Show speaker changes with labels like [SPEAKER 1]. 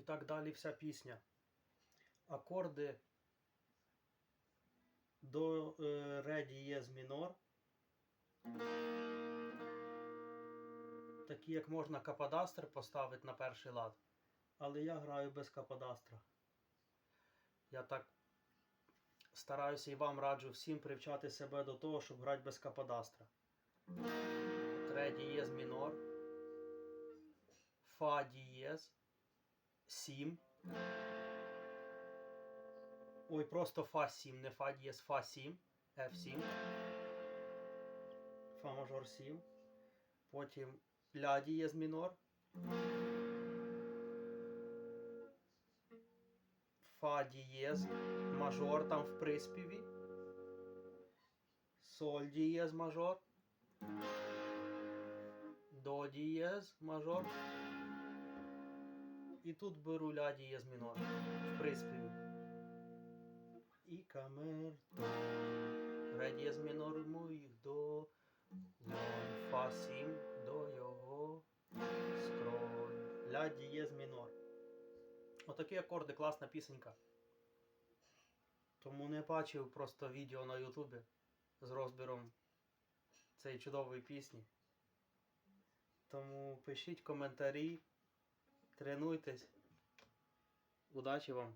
[SPEAKER 1] І так далі вся пісня. Акорди до е, ре дієз мінор. Такі, як можна каподастр поставити на перший лад. Але я граю без каподастра. Я так стараюся і вам раджу всім привчати себе до того, щоб грати без каподастра. От Ре дієз мінор. Фа дієз. Сім. Ой, просто Фа 7, не Фа дієз, Фа 7. F7. Фа мажор 7. Потім Ля дієз мінор. Фа дієз, мажор там в приспіві. Соль дієз мажор. До дієз мажор. І тут беру ля дієз мінор в приспіві. І камерто. Ре дієз мінор моїх до. Фа сім до його скроль. Ля дієз мінор. Отакі акорди, класна пісенька. Тому не бачив просто відео на Ютубі з розбіром цієї чудової пісні. Тому пишіть коментарі, тренуйтесь. Удачі вам!